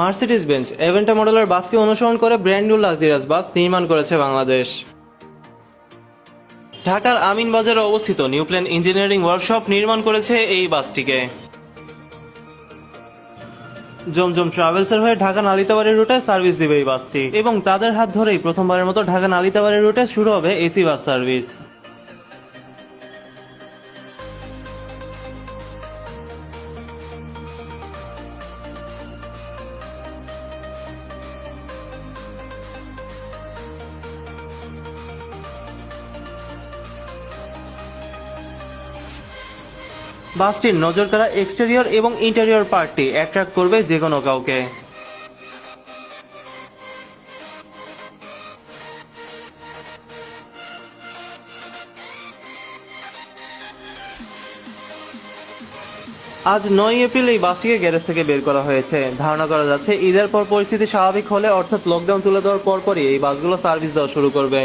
Mercedes bench এভেন্টা মডেলের বাসকে অনুসরণ করে ব্র্যান্ড নিউ লাক্সারিয়াস বাস নির্মাণ করেছে বাংলাদেশ। ঢাকার আমিন বাজারে অবস্থিত নিউ প্ল্যান ইঞ্জিনিয়ারিং ওয়ার্কশপ নির্মাণ করেছে এই বাসটিকে। জমজম ট্রাভেলসের হয়ে ঢাকা নালিতাবাড়ি রুটে সার্ভিস দিবে এই বাসটি এবং তাদের হাত ধরেই প্রথমবারের মতো ঢাকা নালিতাবাড়ি রুটে শুরু হবে এসি বাস সার্ভিস। বাসটির নজর কাড়া এক্সটেরিয়র এবং ইন্টেরিয়র পার্টটি অ্যাট্রাক্ট করবে যে কোনো কাউকে। আজ নয় এপ্রিল এই বাসটিকে গ্যারেজ থেকে বের করা হয়েছে। ধারণা করা যাচ্ছে, ঈদের পর পরিস্থিতি স্বাভাবিক হলে অর্থাৎ লকডাউন তুলে দেওয়ার পরপরই এই বাসগুলো সার্ভিস দেওয়া শুরু করবে।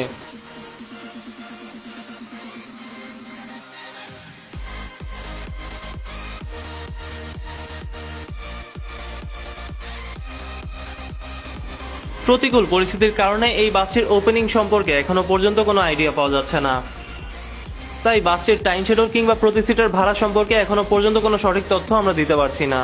প্রতিকূল পরিস্থিতির কারণে এই বাসটির ওপেনিং সম্পর্কে এখনও পর্যন্ত কোনো আইডিয়া পাওয়া যাচ্ছে না। তাই বাসটির টাইম শেডুল কিংবা প্রতি সিটের ভাড়া সম্পর্কে এখনও পর্যন্ত কোনো সঠিক তথ্য আমরা দিতে পারছি না।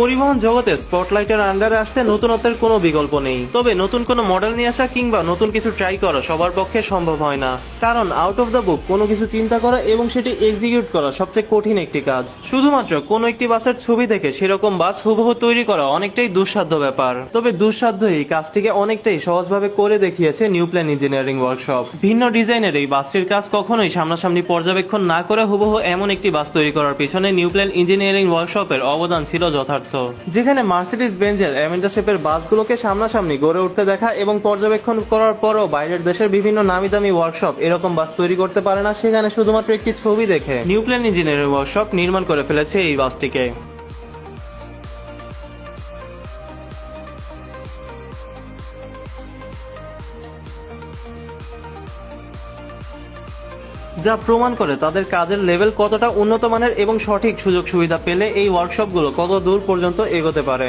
পরিবহন জগতে স্পটলাইটের আন্ডারে আসতে নতুনত্বের কোনো বিকল্প নেই। তবে নতুন কোনো মডেল নিয়ে আসা কিংবা নতুন কিছু ট্রাই করা সবার পক্ষে সম্ভব হয় না। কারণ আউট অফ দ্য বুক কোনো কিছু চিন্তা করা এবং সেটি এক্সিকিউট করা সবচেয়ে কঠিন একটি কাজ। শুধুমাত্র কোনো একটি বাসের ছবি দেখে সেরকম বাস হুবহু তৈরি করা অনেকটাই দুঃসাধ্য ব্যাপার। তবে দুঃসাধ্য এই কাজটিকে অনেকটাই সহজভাবে করে দেখিয়েছে নিউ প্ল্যান ইঞ্জিনিয়ারিং ওয়ার্কশপ ভিন্ন ডিজাইনের এই বাসটির কাজ কখনোই সামনাসামনি পর্যবেক্ষণ না করে হুবহু এমন একটি বাস তৈরি করার পিছনে নিউ প্ল্যান ইঞ্জিনিয়ারিং ওয়ার্কশপের অবদান ছিল যথার্থ যেখানে মার্সিডিস বেঞ্জের অ্যামেন্ডা শেপের বাসগুলোকে সামনাসামনি গড়ে উঠতে দেখা এবং পর্যবেক্ষণ করার পরও বাইরের দেশের বিভিন্ন নামি দামি ওয়ার্কশপ এরকম বাস তৈরি করতে পারে না, সেখানে শুধুমাত্র একটি ছবি দেখে নিউক্লিয়ার ইঞ্জিনিয়ারিং ওয়ার্কশপ নির্মাণ করে ফেলেছে এই বাসটিকে। যা প্রমাণ করে তাদের কাজের লেভেল কতটা উন্নত মানের এবং সঠিক সুযোগ সুবিধা পেলে এই ওয়ার্কশপগুলো কত দূর পর্যন্ত এগোতে পারে।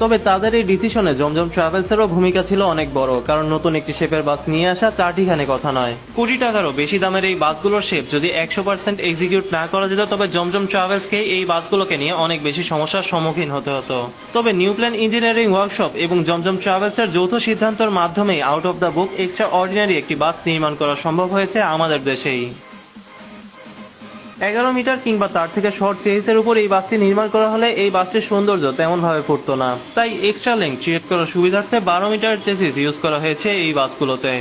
তবে তাদের এই ডিসিশনে জমজম ট্রাভেলসেরও ভূমিকা ছিল অনেক বড়, কারণ নতুন একটি শেপের বাস নিয়ে আসা চারটিখানে কথা নয়। কোটি টাকারও বেশি দামের এই বাসগুলোর শেপ যদি একশো পার্সেন্ট এক্সিকিউট না করা যেত, তবে জমজম ট্রাভেলসকে এই বাসগুলোকে নিয়ে অনেক বেশি সমস্যার সম্মুখীন হতে হতো। তবে নিউ প্ল্যান ইঞ্জিনিয়ারিং ওয়ার্কশপ এবং জমজম ট্রাভেলসের যৌথ সিদ্ধান্তের মাধ্যমেই out of the book extraordinary একটি বাস নির্মাণ করা সম্ভব হয়েছে আমাদের দেশেই। এগারো মিটার কিংবা তার থেকে শর্ট চেইসের উপর এই বাসটি নির্মাণ করা হলে এই বাসটির সৌন্দর্য তেমন ভাবে ফুটতো না। তাই এক্সট্রা লেন্থ ক্রিয়েট করার সুবিধার্থে বারো মিটার চেসিস ইউজ করা হয়েছে এই বাসগুলোতে।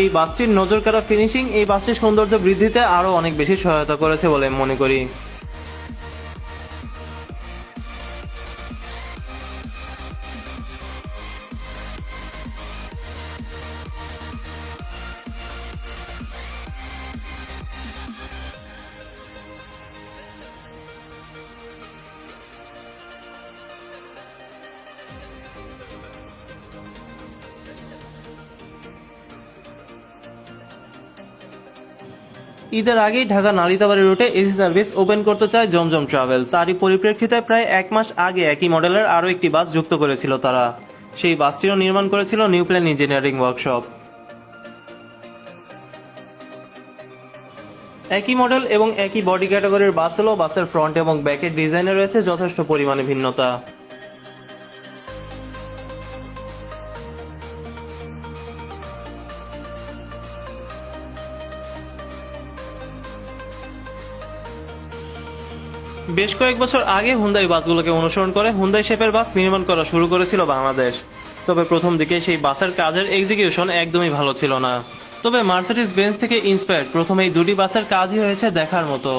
এই বাসটির নজর কাড়া ফিনিশিং এই বাসটির সৌন্দর্য বৃদ্ধিতে আরও অনেক বেশি সহায়তা করেছে বলে মনে করি। ঈদের আগেই ঢাকা নালিতাবাড়ি রুটে এসি সার্ভিস ওপেন করতে চায় জমজম ট্রাভেল তারই পরিপ্রেক্ষিতে প্রায় এক মাস আগে একই মডেলের আরও একটি বাস যুক্ত করেছিল তারা। সেই বাসটিরও নির্মাণ করেছিল নিউ প্ল্যান ইঞ্জিনিয়ারিং ওয়ার্কশপ। একই মডেল এবং একই বডি ক্যাটাগরির বাস হলেও বাসের ফ্রন্ট এবং ব্যাকের ডিজাইনে রয়েছে যথেষ্ট পরিমাণে ভিন্নতা। বেশ কয়েক বছর আগে হুন্দাই বাসগুলোকে অনুসরণ করে হুন্দাই শেপের বাস নির্মাণ করা শুরু করেছিল বাংলাদেশ। তবে প্রথম দিকে সেই বাসের কাজের এক্সিকিউশন একদমই ভালো ছিল না। তবে মার্সিডিজ বেঞ্চ থেকে ইন্সপায়ার্ড প্রথম এই দুটি বাসের কাজই হয়েছে দেখার মতো।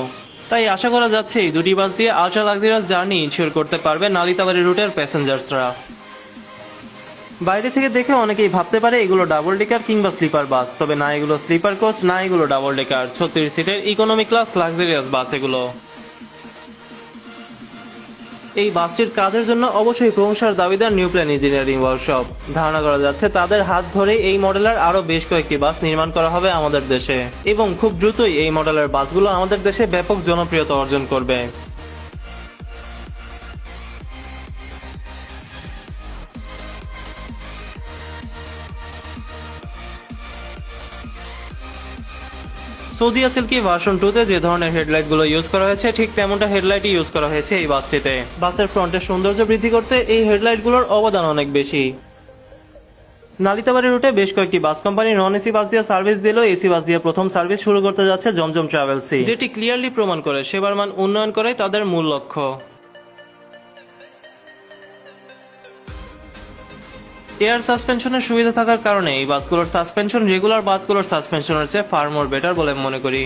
তাই আশা করা যাচ্ছে এই দুটি বাস দিয়ে আল্ট্রা লাক্সারিয়াস জার্নি ইনশিওর করতে পারবে নালিতাবাড়ি রুটের প্যাসেঞ্জার্সরা। বাইরে থেকে দেখে অনেকেই ভাবতে পারে এগুলো ডাবল ডেকার কিংবা স্লিপার বাস, তবে না এগুলো স্লিপার কোচ না এগুলো ডাবল ডেকার ছত্রিশ সিটের ইকোনমি ক্লাস লাক্সারিয়াস বাস এগুলো। এই বাসটির কাজের জন্য অবশ্যই প্রশংসার দাবিদার নিউ প্ল্যান ইঞ্জিনিয়ারিং ওয়ার্কশপ। ধারণা করা যাচ্ছে তাদের হাত ধরে এই মডেলের আরও বেশ কয়েকটি বাস নির্মাণ করা হবে আমাদের দেশে। এবং খুব দ্রুতই এই মডেলের বাসগুলো আমাদের দেশে ব্যাপক জনপ্রিয়তা অর্জন করবে। সৌদিয়া সিল্কি ভার্সন টুতে যে ধরনের হেডলাইটগুলো ইউজ করা হয়েছে, ঠিক তেমনটা হেডলাইটই ইউজ করা হয়েছে এই বাসটিতে। বাসের ফ্রন্টের সৌন্দর্য বৃদ্ধি করতে এই হেডলাইটগুলোর অবদান অনেক বেশি। নালিতাবাড়ি রুটে বেশ কয়েকটি bus company non AC bus দিয়ে সার্ভিস দিল। এসি বাস দিয়ে প্রথম সার্ভিস শুরু করতে যাচ্ছে জমজম ট্রাভেলসি যেটি ক্লিয়ারলি প্রমাণ করে, সেবার মান উন্নয়ন করে তাদের মূল লক্ষ্য। এয়ার সাসপেনশনের সুবিধা থাকার কারণে এই বাসগুলোর সাসপেনশন রেগুলার বাসগুলোর সাসপেনশনের চেয়ে ফার মোর বেটার বলে মনে করি।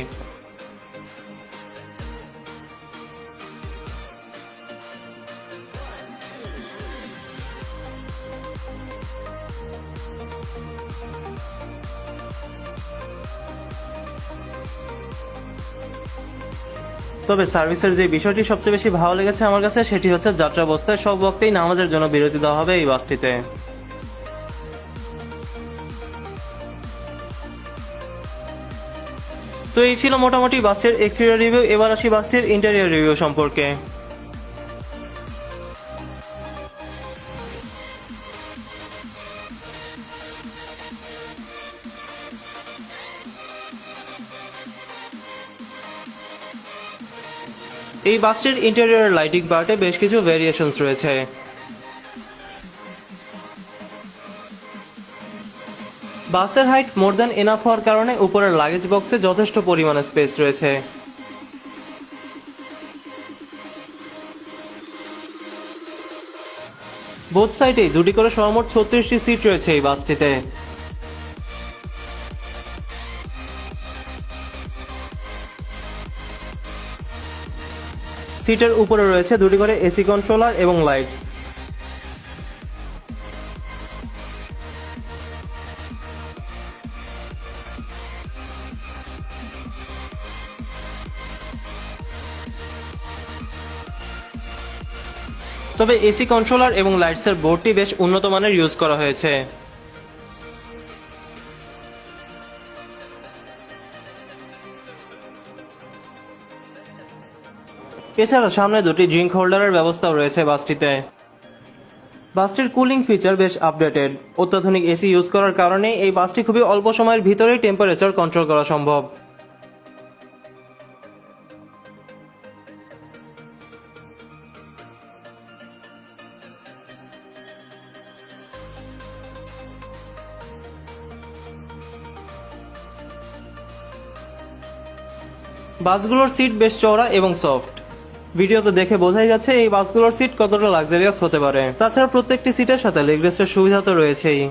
তবে সার্ভিসের যে বিষয়টি সবচেয়ে বেশি ভালো লেগেছে আমার কাছে, সেটি হচ্ছে যাত্রা অবস্থায় সব বক্তেই নামাজের জন্য বিরতি দেওয়া হবে এই বাসটিতে। তো এই ছিল মোটামুটি বাসের এক্সটেরিয়র রিভিউ এবার আসি বাসটির ইন্টেরিয়র রিভিউ সম্পর্কে। এই বাসটির ইন্টেরিয়র লাইটিং পার্টে বেশ কিছু ভেরিয়েশনস রয়েছে। বাসের হাইট মোর দ্যান এনাফ হওয়ার কারণে উপরের লাগেজ বক্সে যথেষ্ট পরিমাণে স্পেস রয়েছে। বোথ সাইডে দুটি করে সর্বমোট ছত্রিশটি সিট রয়েছে এই বাসটিতে। সিটের উপরে রয়েছে দুটি করে এসি কন্ট্রোলার এবং লাইটস তবে এসি কন্ট্রোলার এবং লাইটসের বোর্ডটি বেশ উন্নত মানের ইউজ করা হয়েছে। এছাড়া সামনে দুটি ড্রিঙ্ক হোল্ডারের ব্যবস্থাও রয়েছে বাসটিতে। বাসটির কুলিং ফিচার বেশ আপডেটেড। অত্যাধুনিক এসি ইউজ করার কারণে এই বাসটি খুবই অল্প সময়ের ভিতরেই টেম্পারেচার কন্ট্রোল করা সম্ভব। বাসগুলোর সিট বেশ চওড়া এবং সফট ভিডিওতে দেখে বোঝাই যাচ্ছে এই বাসগুলোর সিট কতটা লাক্সারিয়াস হতে পারে। তাছাড়া প্রত্যেকটি সিটের সাথে লেগ রেস্টের সুবিধা তো রয়েছেই।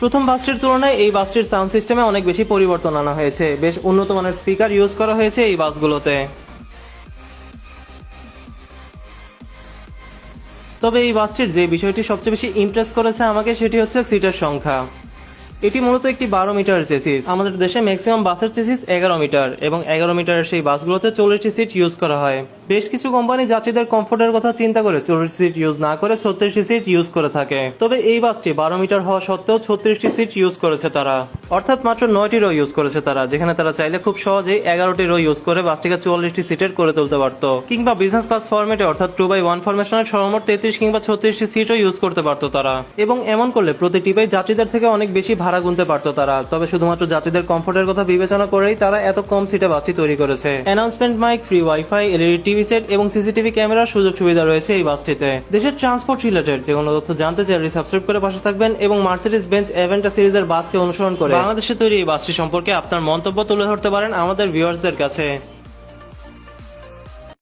প্রথম বাসটির তুলনায় এই বাসটির সাউন্ড সিস্টেমে অনেক বেশি পরিবর্তন আনা হয়েছে। বেশ উন্নত মানের স্পিকার ইউজ করা হয়েছে এই বাসগুলোতে। তবে এই বাসটির যে বিষয়টি সবচেয়ে বেশি ইমপ্রেস করেছে আমাকে সেটি হচ্ছে সিটের সংখ্যা। এটি মূলত একটি বারো মিটার চেসিস আমাদের দেশে ম্যাক্সিমাম বাসের চেসিস এগারো মিটার এবং এগারো মিটারের সেই বাসগুলোতে চল্লিশটি সিট ইউজ করা হয়। বেশ কিছু কোম্পানি যাত্রীদের কমফোর্টের কথা চিন্তা করে চল্লিশ সিট ইউজ না করে ছত্রিশটি সিট ইউজ করে থাকে। তবে এই বাসটি বারো মিটার হওয়া সত্ত্বেও ছত্রিশটি সিট ইউজ করেছে তারা। অর্থাৎ মাত্র নয়টি রো ইউজ করেছে তারা, যেখানে তারা চাইলে খুব সহজেই এগারোটি রো ইউজ করে বাসটিকে চুয়াল্লিশটি সিটের করে তুলতে পারতো। কিংবা বিজনেস ক্লাস ফরম্যাটে অর্থাৎ টু বাই ওয়ান ফরমেশনের সর্বমোট তেত্রিশ কিংবা ছত্রিশটি সিটও ইউজ করতে পারতো তারা। এবং এমন করলে প্রতি টিপাই যাত্রীদের থেকে অনেক বেশি ভাড়া গুনতে পারতো তারা। তবে শুধুমাত্র যাত্রীদের কমফোর্টের কথা বিবেচনা করেই তারা এত কম সিটে বাসটি তৈরি করেছে। Announcement mic free wifi LED TV set এবং সিসিটিভি ক্যামেরার সুযোগ সুবিধা রয়েছে এই বাসটিতে। দেশের ট্রান্সপোর্ট রিলেটেড যে কোনো তথ্য জানতে চাইলে সাবস্ক্রাইব করে পাশে থাকবেন এবং মার্সিডিস বেঞ্চ এভেন্টা সিরিজের বাসকে অনুসরণ করে বাংলাদেশে তৈরি এই বাসটি সম্পর্কে আপনার মন্তব্য তুলে ধরতে পারেন আমাদের ভিউয়ার্সদের কাছে।